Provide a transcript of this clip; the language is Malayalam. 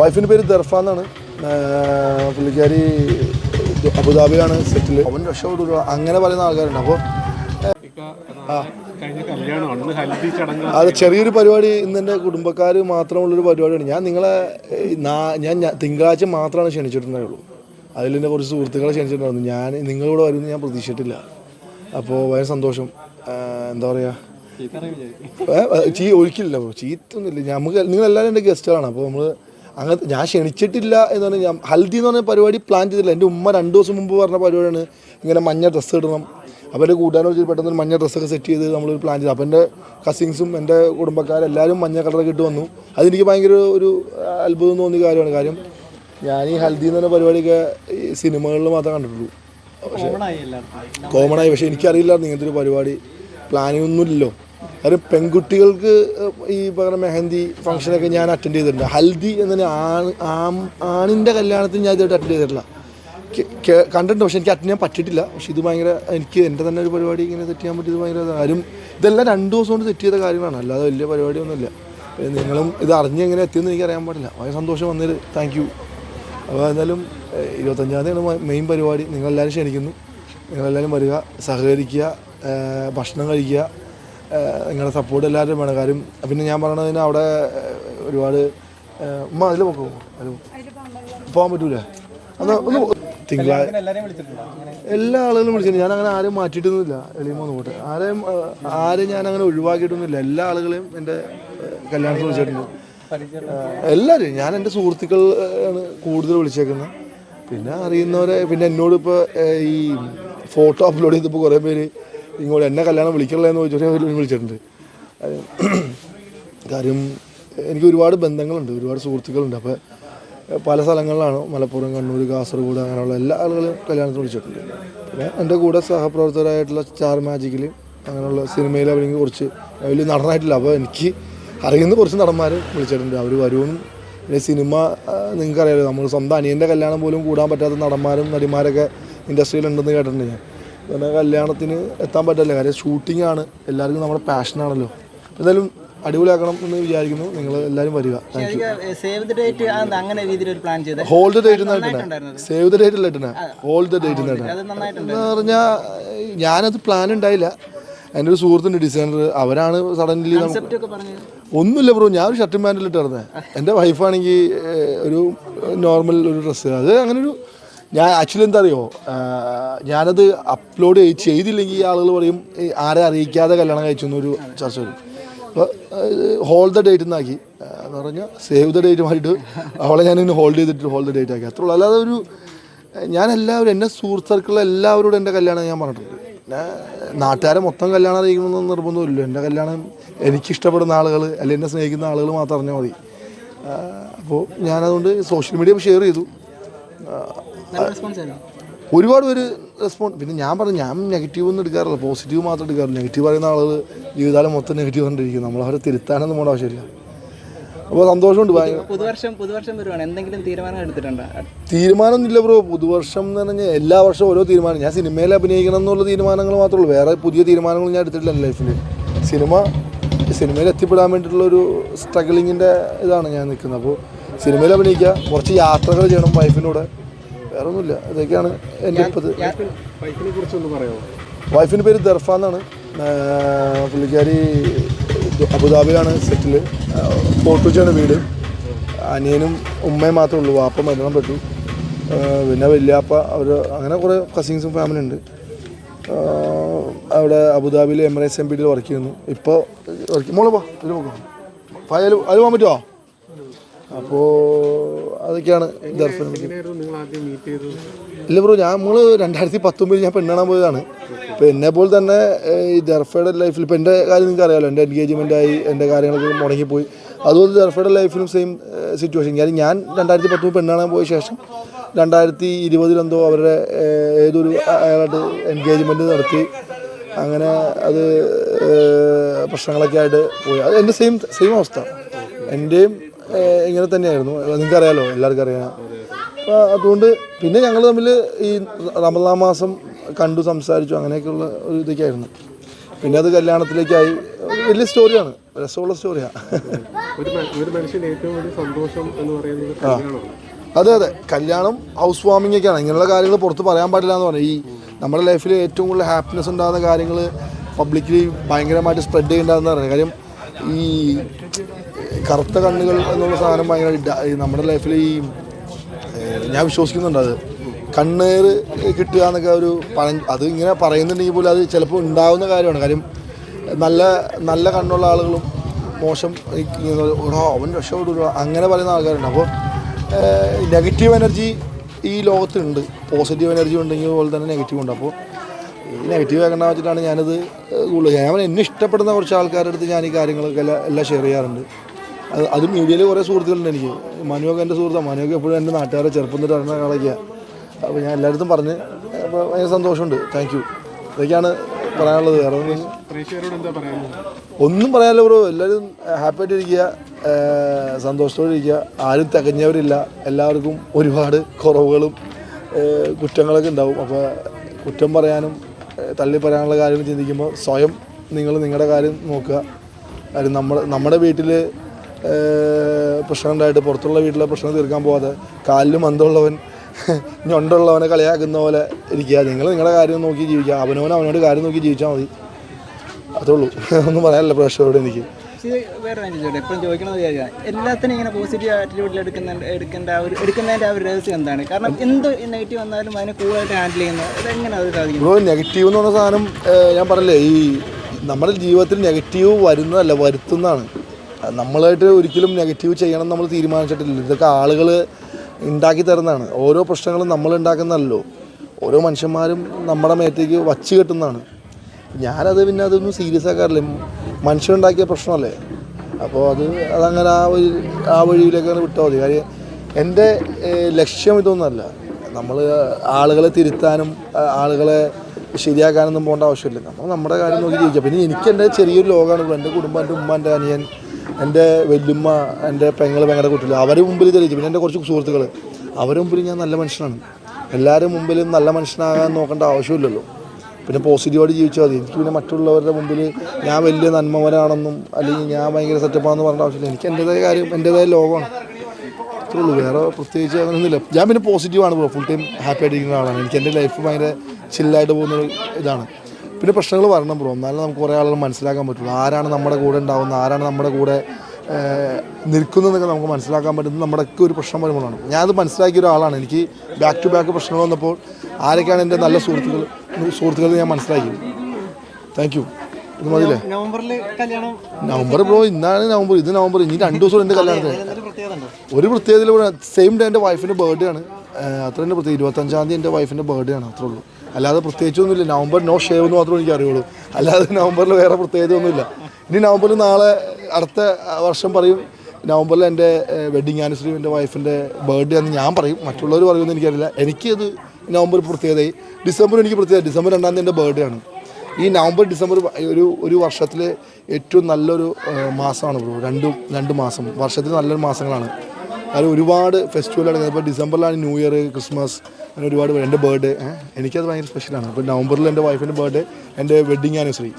വൈഫിന്റെ പേര് ദർഫ എന്നാണ്. ഏർ പുള്ളിക്കാരി അബുദാബിയാണ് സെറ്റിൽ അവൻ രക്ഷപ്പെട്ടു അങ്ങനെ പറയുന്ന ആൾക്കാരുണ്ട്. അപ്പോൾ അത് ചെറിയൊരു പരിപാടി ഇന്ന് എന്റെ കുടുംബക്കാർ മാത്രമുള്ളൊരു പരിപാടിയാണ്. ഞാൻ നിങ്ങളെ ഞാൻ തിങ്കളാഴ്ച മാത്രമാണ് ക്ഷണിച്ചിട്ടുണ്ടായുള്ളൂ അതിൽ എന്റെ കുറച്ച് സുഹൃത്തുക്കളെ ക്ഷണിച്ചിട്ടുണ്ടായിരുന്നു. ഞാൻ നിങ്ങളിവിടെ വരുമെന്ന് ഞാൻ പ്രതീക്ഷിച്ചിട്ടില്ല. അപ്പോൾ ഭയങ്കര സന്തോഷം. എന്താ പറയുക ചീ ഒരിക്കലില്ല ചീത്തൊന്നുമില്ല. നമുക്ക് നിങ്ങളെല്ലാവരും എന്റെ ഗസ്റ്റുകളാണ്. അപ്പോൾ നമ്മൾ അങ്ങനെ ഞാൻ ക്ഷണിച്ചിട്ടില്ല എന്ന് പറഞ്ഞാൽ ഞാൻ ഹൽദി എന്ന് പറഞ്ഞ പരിപാടി പ്ലാൻ ചെയ്തില്ല എന്റെ ഉമ്മ രണ്ട് ദിവസം മുമ്പ് പറഞ്ഞ പരിപാടിയാണ്. ഇങ്ങനെ മഞ്ഞ ഡ്രസ്സ് ഇടണം. അപ്പോൾ എന്റെ കൂട്ടുകാരോട് പെട്ടെന്ന് ഒരു മഞ്ഞ ഡ്രസ്സൊക്കെ സെറ്റ് ചെയ്ത് നമ്മളൊരു പ്ലാൻ ചെയ്തു. അപ്പോൾ എന്റെ കസിൻസും എന്റെ കുടുംബക്കാരെല്ലാവരും മഞ്ഞ കളറൊക്കെ ഇട്ട് വന്നു. അതെനിക്ക് ഭയങ്കര ഒരു അത്ഭുതം തോന്നിയ കാര്യമാണ്. കാര്യം ഞാൻ ഈ ഹൽദി എന്ന് പറഞ്ഞ പരിപാടിയൊക്കെ ഈ സിനിമകളിൽ മാത്രമേ കണ്ടിട്ടുള്ളൂ. പക്ഷേ കോമൺ ആയി പക്ഷേ എനിക്കറിയില്ലായിരുന്നു ഇങ്ങനത്തെ ഒരു പരിപാടി. പ്ലാനിങ് ഒന്നുമില്ലല്ലോ കാര്യം പെൺകുട്ടികൾക്ക് ഈ പറഞ്ഞ മെഹന്തി ഫംഗ്ഷനൊക്കെ ഞാൻ അറ്റൻഡ് ചെയ്തിട്ടുണ്ട് ഹൽദി എന്നതിന് ആണ് ആണിന്റെ കല്യാണത്തിന് ഞാൻ ഇതായിട്ട് അറ്റൻഡ് ചെയ്തിട്ടില്ല. കണ്ടിട്ടുണ്ട് പക്ഷെ എനിക്ക് അറ്റൻഡ് ചെയ്യാൻ പറ്റിയിട്ടില്ല. പക്ഷെ ഇത് ഭയങ്കര എനിക്ക് എന്റെ തന്നെ ഒരു പരിപാടി ഇങ്ങനെ സെറ്റ് ചെയ്യാൻ പറ്റിയത് ഭയങ്കര കാര്യം ഇതെല്ലാം രണ്ട് ദിവസം കൊണ്ട് സെറ്റ് ചെയ്ത കാര്യമാണ് അല്ലാതെ വലിയ പരിപാടിയൊന്നുമില്ല. നിങ്ങളും ഇത് അറിഞ്ഞ് എങ്ങനെ എത്തിയെന്ന് എനിക്ക് അറിയാൻ പാടില്ല. വളരെ സന്തോഷം വന്നതിൽ താങ്ക് യു അപ്പോൾ എന്തായാലും ഇരുപത്തഞ്ചാം തീയതിയാണ് മെയിൻ പരിപാടി. നിങ്ങളെല്ലാവരും ക്ഷണിക്കുന്നു. നിങ്ങളെല്ലാവരും വരിക സഹകരിക്കുക ഭക്ഷണം കഴിക്കുക. നിങ്ങളുടെ സപ്പോർട്ട് എല്ലാവരും വേണം. കാര്യം പിന്നെ ഞാൻ പറയണതിന് അവിടെ ഒരുപാട് ഉമ്മ അതിൽ പോക്കോ. അതിൽ പോകാൻ പറ്റൂല. അത് ഒന്ന് തിങ്കളാഴ്ച എല്ലാ ആളുകളും വിളിച്ചിട്ടുണ്ട്. ഞാൻ അങ്ങനെ ആരെയും മാറ്റിയിട്ടൊന്നുമില്ല. എളിയുമ്പോൾ പോട്ടെ. ആരെയും ആരെയും ഞാൻ അങ്ങനെ ഒഴിവാക്കിയിട്ടൊന്നുമില്ല. എല്ലാ ആളുകളെയും എന്റെ കല്യാണത്തിൽ കല്യാണത്തിന് വിളിച്ചിട്ടുണ്ട്. എല്ലാവരും ഞാൻ എന്റെ സുഹൃത്തുക്കൾ ആണ് കൂടുതൽ വിളിച്ചേക്കുന്നത്. പിന്നെ അറിയുന്നവരെ പിന്നെ എന്നോട് ഇപ്പോൾ ഈ ഫോട്ടോ അപ്ലോഡ് ചെയ്തപ്പോൾ കുറേ പേര് ഇങ്ങോട്ട് എന്നെ കല്യാണം വിളിക്കണല്ലോ എന്ന് ചോദിച്ചു വിളിച്ചിട്ടുണ്ട്. കാര്യം എനിക്ക് ഒരുപാട് ബന്ധങ്ങളുണ്ട് ഒരുപാട് സുഹൃത്തുക്കളുണ്ട്. അപ്പോൾ പല സ്ഥലങ്ങളിലാണ് മലപ്പുറം കണ്ണൂർ കാസർഗോഡ് അങ്ങനെയുള്ള എല്ലാ ആളുകളും കല്യാണത്തിന് വിളിച്ചിട്ടുണ്ട്. പിന്നെ എന്റെ കൂടെ സഹപ്രവർത്തകരായിട്ടുള്ള സ്റ്റാർ മാജിക്കിൽ അങ്ങനെയുള്ള സിനിമയിൽ അവരെനിക്ക് കുറച്ച് വലിയ നടനായിട്ടില്ല. അപ്പോൾ എനിക്ക് അറിയുന്ന കുറച്ച് നടന്മാർ വിളിച്ചിട്ടുണ്ട്. അവർ വരുമെന്നും പിന്നെ സിനിമ നിങ്ങൾക്കറിയാലോ നമ്മൾ സ്വന്തം അനിയന്റെ കല്യാണം പോലും കൂടാൻ പറ്റാത്ത നടന്മാരും നടിമാരൊക്കെ ഇൻഡസ്ട്രിയിലുണ്ടെന്ന് കേട്ടിട്ടുണ്ട് ഞാൻ. പിന്നെ കല്യാണത്തിന് എത്താൻ പറ്റില്ല കാര്യം ഷൂട്ടിംഗ് ആണ്. എല്ലാവർക്കും നമ്മുടെ പാഷൻ ആണല്ലോ. എന്തായാലും അടിപൊളിയാക്കണം എന്ന് വിചാരിക്കുന്നു. നിങ്ങൾ എല്ലാവരും വരിക. സേവ് ദ ഡേറ്റ് അങ്ങനെ രീതിയിൽ പ്ലാൻ ചെയ്ത്. Hold date save the date അല്ലായിട്ടാണ് hold date എന്ന് പറഞ്ഞാൽ ഞാനത് പ്ലാൻ ഉണ്ടായില്ല. എന്റെ ഒരു സുഹൃത്തുണ്ട് ഡിസൈനർ അവരാണ് സഡൻലി ഒന്നുമില്ല ബ്രോ ഞാൻ ഒരു ഷർട്ടും പാന്റിലിട്ടായിരുന്നേ എന്റെ വൈഫാണെങ്കിൽ ഒരു നോർമൽ ഒരു ഡ്രസ്സ് അത് അങ്ങനെ ഒരു ഞാൻ ആക്ച്വലി എന്താ അറിയോ ഞാനത് അപ്ലോഡ് ചെയ്തില്ലെങ്കിൽ ഈ ആളുകൾ പറയും ആരെ അറിയിക്കാതെ കല്യാണം കഴിച്ചു എന്നൊരു ചർച്ച വരും. അപ്പോൾ ഹോൾ ദ ഡേറ്റ് എന്നാക്കി. എന്ന് പറഞ്ഞാൽ സേവ് ദ ഡേറ്റുമായിട്ട് അവളെ ഞാനിങ്ങനെ ഹോൾഡ് ചെയ്തിട്ട് ഹോൾ ദ ഡേറ്റ് ആക്കി. അത്രേ ഉള്ളൂ. അല്ലാതെ ഒരു ഞാൻ എല്ലാവരും എന്റെ സുഹൃത്ത് സർക്കിളിൽ എല്ലാവരോടും എന്റെ കല്യാണം ഞാൻ പറഞ്ഞിട്ടുണ്ട്. നാട്ടുകാരെ മൊത്തം കല്യാണം അറിയിക്കണമെന്ന് നിർബന്ധമില്ല എന്റെ കല്യാണം എനിക്കിഷ്ടപ്പെടുന്ന ആളുകൾ അല്ലെങ്കിൽ എന്നെ സ്നേഹിക്കുന്ന ആളുകൾ മാത്രം അറിഞ്ഞാൽ മതി. അപ്പോൾ ഞാനതുകൊണ്ട് സോഷ്യൽ മീഡിയ ഷെയർ ചെയ്തു. ഒരുപാട് പേര് റെസ്പോണ്ട് പിന്നെ ഞാൻ പറഞ്ഞു ഞാൻ നെഗറ്റീവ് ഒന്നും എടുക്കാറില്ല. പോസിറ്റീവ് മാത്രം എടുക്കാറില്ല. നെഗറ്റീവ് പറയുന്ന ആളുകൾ ജീവിതകാലം മൊത്തം നെഗറ്റീവ് കണ്ടിരിക്കും നമ്മൾ അവരെ തിരുത്താനൊന്നും പോകേണ്ട ആവശ്യമില്ല. അപ്പോൾ സന്തോഷമുണ്ട്. പുതുവർഷം പുതുവർഷം വരുവാണ്. എന്തെങ്കിലും തീരുമാനം എടുത്തിട്ടുണ്ടോ? തീരുമാനമൊന്നുമില്ല ബ്രോ. പുതുവർഷം എന്ന് പറഞ്ഞാൽ എല്ലാ വർഷവും ഓരോ തീരുമാനം. ഞാൻ സിനിമയിൽ അഭിനയിക്കണം എന്നുള്ള തീരുമാനങ്ങൾ മാത്രമേ ഉള്ളൂ. വേറെ പുതിയ തീരുമാനങ്ങൾ ഞാൻ എടുത്തിട്ടില്ല എന്റെ ലൈഫിൽ സിനിമ സിനിമയിൽ എത്തിപ്പെടാൻ വേണ്ടിയിട്ടുള്ള ഒരു സ്ട്രഗിളിങ്ങിന്റെ ഇതാണ് ഞാൻ നിൽക്കുന്നത്. അപ്പോൾ സിനിമയിൽ അഭിനയിക്കുക കുറച്ച് യാത്രകൾ ചെയ്യണം വൈഫിനൂടെ വേറെ ഒന്നുമില്ല ഇതൊക്കെയാണ് എന്റെ ഇപ്പത്. വൈഫിന്റെ പേര് ദർഫ എന്നാണ് പുള്ളിക്കാരി അബുദാബിയിലാണ് സെറ്റിൽ പോർട്ടുച്ചാണ് വീട്. അനിയനും ഉമ്മയും മാത്രമേ ഉള്ളൂ. വാപ്പ മരണപ്പെട്ടു പറ്റു പിന്നെ വല്യാപ്പ അവർ അങ്ങനെ കുറേ കസിൻസും ഫാമിലി ഉണ്ട്. അവിടെ അബുദാബിയിൽ എമിറേറ്റ്സ് എം പി ഡിയിൽ വർക്ക് ചെയ്യുന്നു. ഇപ്പോൾ വർക്ക് മോൾ പോ അതിൽ പോകാം അതിൽ പോകാൻ പറ്റുമോ അപ്പോൾ അതൊക്കെയാണ് ദർശനം. ഇല്ല ബ്രോ ഞാൻ നമ്മൾ രണ്ടായിരത്തി പത്തൊമ്പതിൽ ഞാൻ പെണ്ണാൻ പോയതാണ്. ഇപ്പോൾ എന്നെ പോലെ തന്നെ ഈ ദർഫയുടെ ലൈഫിൽ ഇപ്പോൾ എന്റെ കാര്യം നിങ്ങൾക്ക് അറിയാമല്ലോ എന്റെ എൻഗേജ്മെന്റ് ആയി എന്റെ കാര്യങ്ങളൊക്കെ മുടങ്ങിപ്പോയി. അതുപോലെ ദർഫയുടെ ലൈഫിലും സെയിം സിറ്റുവേഷൻ കാര്യം ഞാൻ രണ്ടായിരത്തി പത്തൊമ്പത് പെണ്ണാണാൻ പോയ ശേഷം രണ്ടായിരത്തി ഇരുപതിലെന്തോ അവരുടെ ഏതൊരു അയാളായിട്ട് എൻഗേജ്മെന്റ് നടത്തി. അങ്ങനെ അത് പ്രശ്നങ്ങളൊക്കെ ആയിട്ട് പോയി. അത് എന്റെ സെയിം സെയിം അവസ്ഥ. എന്റെയും ഇങ്ങനെ തന്നെയായിരുന്നു. നിങ്ങൾക്കറിയാലോ എല്ലാവർക്കും അറിയാം. അപ്പോൾ അതുകൊണ്ട് പിന്നെ ഞങ്ങൾ തമ്മിൽ ഈ റമദാ മാസം കണ്ടു സംസാരിച്ചു അങ്ങനെയൊക്കെയുള്ള ഒരു ഇതൊക്കെയായിരുന്നു. പിന്നെ അത് കല്യാണത്തിലേക്കായി. വലിയ സ്റ്റോറിയാണ്. രസമുള്ള സ്റ്റോറിയാണ് ഒരു ഏറ്റവും വലിയ സന്തോഷം എന്ന് പറയുന്നത് അതെ അതെ. കല്യാണം ഹൗസ് വാമിംഗ് ഒക്കെയാണ് ഇങ്ങനെയുള്ള കാര്യങ്ങൾ പുറത്ത് പറയാൻ പാടില്ല എന്ന് പറഞ്ഞു ഈ നമ്മുടെ ലൈഫിൽ ഏറ്റവും കൂടുതൽ ഹാപ്പിനെസ് ഉണ്ടാകുന്ന കാര്യങ്ങൾ പബ്ലിക്കലി ഭയങ്കരമായിട്ട് സ്പ്രെഡ് ചെയ്യേണ്ടതെന്ന് പറയുന്നത് കാര്യം ഈ കറുത്ത കണ്ണുകൾ എന്നുള്ള സാധനം ഭയങ്കര നമ്മുടെ ലൈഫിൽ ഈ ഞാൻ വിശ്വസിക്കുന്നുണ്ട് അത്. കണ്ണേറ് കിട്ടുക എന്നൊക്കെ ഒരു പറ അത് ഇങ്ങനെ പറയുന്നുണ്ടെങ്കിൽ പോലും അത് ചിലപ്പോൾ ഉണ്ടാകുന്ന കാര്യമാണ്. കാര്യം നല്ല നല്ല കണ്ണുള്ള ആളുകളും മോശം അവൻ രക്ഷപ്പെടുക അങ്ങനെ പറയുന്ന ആൾക്കാരുണ്ട്. അപ്പോൾ നെഗറ്റീവ് എനർജി ഈ ലോകത്തുണ്ട് പോസിറ്റീവ് എനർജി ഉണ്ടെങ്കിൽ പോലെ തന്നെ നെഗറ്റീവ് ഉണ്ട്. അപ്പോൾ ഈ നെഗറ്റീവ് ആക്കണ്ട വെച്ചിട്ടാണ് ഞാനത് കൂടുതൽ ഞാൻ എന്നെ ഇഷ്ടപ്പെടുന്ന കുറച്ച് ആൾക്കാരുടെ അടുത്ത് ഞാൻ ഈ കാര്യങ്ങളൊക്കെ എല്ലാം എല്ലാം ഷെയർ ചെയ്യാറുണ്ട്. അത് അത് മീഡിയയിൽ കുറേ സുഹൃത്തുക്കളുണ്ട് എനിക്ക്. മനുവൊക്കെ എന്റെ സുഹൃത്താണ് മനുവൊക്കെ എപ്പോഴും എന്റെ നാട്ടുകാരെ ചെറുപ്പം തൊട്ട് അറിഞ്ഞ ആളൊക്കെയാണ് അപ്പോൾ ഞാൻ എല്ലായിടത്തും പറഞ്ഞ് അപ്പോൾ ഭയങ്കര സന്തോഷമുണ്ട്. താങ്ക് യു ഇതൊക്കെയാണ് പറയാനുള്ളത്. വേറെ ഒന്നും പറയാനില്ല ബ്രോ. എല്ലാവരും ഹാപ്പി ആയിട്ട് ഇരിക്കുക. സന്തോഷത്തോടെ ഇരിക്കുക. ആരും തികഞ്ഞവരില്ല. എല്ലാവർക്കും ഒരുപാട് കുറവുകളും കുറ്റങ്ങളൊക്കെ ഉണ്ടാവും. അപ്പോൾ കുറ്റം പറയാനും തള്ളി പറയാനുള്ള കാര്യങ്ങൾ ചിന്തിക്കുമ്പോൾ സ്വയം നിങ്ങൾ നിങ്ങളുടെ കാര്യം നോക്കുക. കാര്യം നമ്മുടെ നമ്മുടെ വീട്ടിൽ പ്രശ്നം ഉണ്ടായിട്ട് പുറത്തുള്ള വീട്ടിലെ പ്രശ്നം തീർക്കാൻ പോവാതെ കാലിൽ മന്ദമുള്ളവൻ ഞൊണ്ടുള്ളവനെ കളിയാക്കുന്ന പോലെ ഇരിക്കുക. നിങ്ങൾ നിങ്ങളുടെ കാര്യം നോക്കി ജീവിക്കുക. അവനവൻ അവനോട് കാര്യം നോക്കി ജീവിച്ചാൽ മതി. അതേ ഉള്ളൂ. ഒന്നും പറയാനില്ല പ്രേക്ഷകരോട് എനിക്ക്. വേറെ എപ്പോഴും എല്ലാത്തിനും ഇങ്ങനെ പോസിറ്റീവ് ആറ്റിറ്റ്യൂഡിൽ എടുക്കുന്ന എടുക്കേണ്ട ഒരു എടുക്കുന്നതിന്റെ ആ ഒരു രഹസ്യം എന്താണ്? കാരണം എന്ത് നെഗറ്റീവ് വന്നാലും അതിനെ കൂളായിട്ട് ഹാൻഡിൽ ചെയ്യുന്നത് അതെങ്ങനെ അത് സാധിക്കും നെഗറ്റീവ് എന്ന് പറഞ്ഞ സാധനം ഞാൻ പറഞ്ഞില്ലേ ഈ നമ്മുടെ ജീവിതത്തിൽ നെഗറ്റീവ് വരുന്നതല്ല വരുത്തുന്നതാണ്. നമ്മളായിട്ട് ഒരിക്കലും നെഗറ്റീവ് ചെയ്യണം നമ്മൾ തീരുമാനിച്ചിട്ടില്ല. ഇതൊക്കെ ആളുകൾ ഉണ്ടാക്കി തരുന്നതാണ്. ഓരോ പ്രശ്നങ്ങളും നമ്മൾ ഉണ്ടാക്കുന്നതല്ലോ. ഓരോ മനുഷ്യന്മാരും നമ്മുടെ മേത്തേക്ക് വച്ച് കെട്ടുന്നതാണ്. ഞാനത് പിന്നെ അതൊന്നും സീരിയസ് ആക്കാറില്ല. മനുഷ്യനുണ്ടാക്കിയ പ്രശ്നമല്ലേ? അപ്പോൾ അത് അതങ്ങനെ ആ ഒരു ആ വഴിയിലേക്കാണ് വിട്ടാൽ മതി. കാര്യം എന്റെ ലക്ഷ്യം ഇതൊന്നുമല്ല. നമ്മൾ ആളുകളെ തിരുത്താനും ആളുകളെ ശരിയാക്കാനൊന്നും പോകേണ്ട ആവശ്യമില്ല. നമ്മൾ നമ്മുടെ കാര്യം നോക്കി ജീവിക്കുക. പിന്നെ എനിക്ക് എന്റെ ചെറിയൊരു ലോകമാണ്. എന്റെ കുടുംബം എന്റെ ഉമ്മ എന്റെ അനിയൻ എന്റെ വല്യമ്മ എന്റെ പെങ്ങൾ പെങ്ങളുടെ കുട്ടികൾ അവരുടെ മുമ്പിൽ തെളിയിച്ചു. പിന്നെ എന്റെ കുറച്ച് സുഹൃത്തുക്കൾ അവരുടെ മുമ്പിൽ ഞാൻ നല്ല മനുഷ്യനാണ്. എല്ലാവരും മുമ്പിലും നല്ല മനുഷ്യനാകാൻ നോക്കേണ്ട ആവശ്യമില്ലല്ലോ. പിന്നെ പോസിറ്റീവായിട്ട് ജീവിച്ചാൽ മതി. എനിക്ക് പിന്നെ മറ്റുള്ളവരുടെ മുമ്പിൽ ഞാൻ വലിയ നന്മവരാണെന്നും അല്ലെങ്കിൽ ഞാൻ ഭയങ്കര സെറ്റപ്പാണെന്ന് പറഞ്ഞ ആവശ്യമില്ല. എനിക്ക് എന്റെതായ കാര്യം എന്റെതായ ലോകമാണ്. അത്രേ ഉള്ളൂ. വേറെ പ്രത്യേകിച്ച് അങ്ങനെയൊന്നുമില്ല. ഞാൻ പിന്നെ പോസിറ്റീവാണ് ഫുൾ ടൈം ഹാപ്പി ആയിട്ടിരിക്കുന്ന ആളാണ്. എനിക്ക് എന്റെ ലൈഫ് ഭയങ്കര ചില്ലായിട്ട് പോകുന്ന ഇതാണ്. പിന്നെ പ്രശ്നങ്ങൾ വരണം ബ്രോ. എന്നാലും നമുക്ക് കുറേ ആളുകൾ മനസ്സിലാക്കാൻ പറ്റുള്ളൂ. ആരാണ് നമ്മുടെ കൂടെ ഉണ്ടാവുന്നത്? ആരാണ് നമ്മുടെ കൂടെ നിൽക്കുന്നതെന്നൊക്കെ നമുക്ക് മനസ്സിലാക്കാൻ പറ്റുന്നത്. നമ്മുടെയൊക്കെ ഒരു പ്രശ്നം വരുമ്പോഴാണ് ഞാനത് മനസ്സിലാക്കിയ ഒരാളാണ്. എനിക്ക് ബാക്ക് ടു ബാക്ക് പ്രശ്നങ്ങൾ വന്നപ്പോൾ ആരൊക്കെയാണ് എന്റെ നല്ല സുഹൃത്തുക്കൾ സുഹൃത്തുക്കൾ ഞാൻ മനസ്സിലാക്കി. താങ്ക് യു ഇത് മതിയില്ലേ? നവംബർ ബ്രോ ഇന്നാണ് നവംബർ. ഇത് നവംബർ. ഇനി രണ്ട് ദിവസം എന്റെ കല്യാണത്തിന്. ഒരു പ്രത്യേകത പ്രത്യേകതയിൽ സെയിം ഡേ എന്റെ വൈഫിന്റെ ബർത്ത്ഡേ ആണ്. അത്ര തന്നെ പ്രത്യേകം. ഇരുപത്തഞ്ചാം തീയതി എന്റെ വൈഫിന്റെ ബർത്ത്ഡേ ആണ്. അത്രേ ഉള്ളൂ. അല്ലാതെ പ്രത്യേകിച്ചൊന്നുമില്ല. നവംബർ നോ ഷേവ് എന്ന് മാത്രമേ എനിക്ക് അറിയുള്ളൂ അല്ലാതെ നവംബറിൽ വേറെ പ്രത്യേകത ഒന്നുമില്ല ഇനി നവംബറിൽ നാളെ അടുത്ത വർഷം പറയും നവംബറിൽ എന്റെ വെഡിങ് ആനിവേഴ്സറി എന്റെ വൈഫിന്റെ ബർത്ത്ഡേ എന്ന് ഞാൻ പറയും. മറ്റുള്ളവർ പറയുമെന്ന് എനിക്കറിയില്ല. എനിക്കത് നവംബർ പ്രത്യേകതയായി. ഡിസംബർ എനിക്ക് പ്രത്യേകത ഡിസംബർ രണ്ടാം തീയതി എന്റെ ബർത്ത്ഡേ ആണ്. ഈ നവംബർ ഡിസംബർ ഒരു ഒരു വർഷത്തിലെ ഏറ്റവും നല്ലൊരു മാസമാണ് ബ്രോ. രണ്ടും രണ്ട് മാസം. വർഷത്തിൽ നല്ലൊരു മാസങ്ങളാണ്. അത് ഒരുപാട് ഫെസ്റ്റിവൽ നടക്കുന്നത്. ഇപ്പോൾ ഡിസംബറിലാണ് ന്യൂ ഇയർ ക്രിസ്മസ് അങ്ങനെ ഒരുപാട് എന്റെ ബർത്ത്ഡേ എനിക്കത് ഭയങ്കര സ്പെഷ്യലാണ് അപ്പോൾ നവംബറിൽ എന്റെ വൈഫിന്റെ ബർത്ത്ഡേ എന്റെ വെഡിങ് ആനിവേഴ്സറി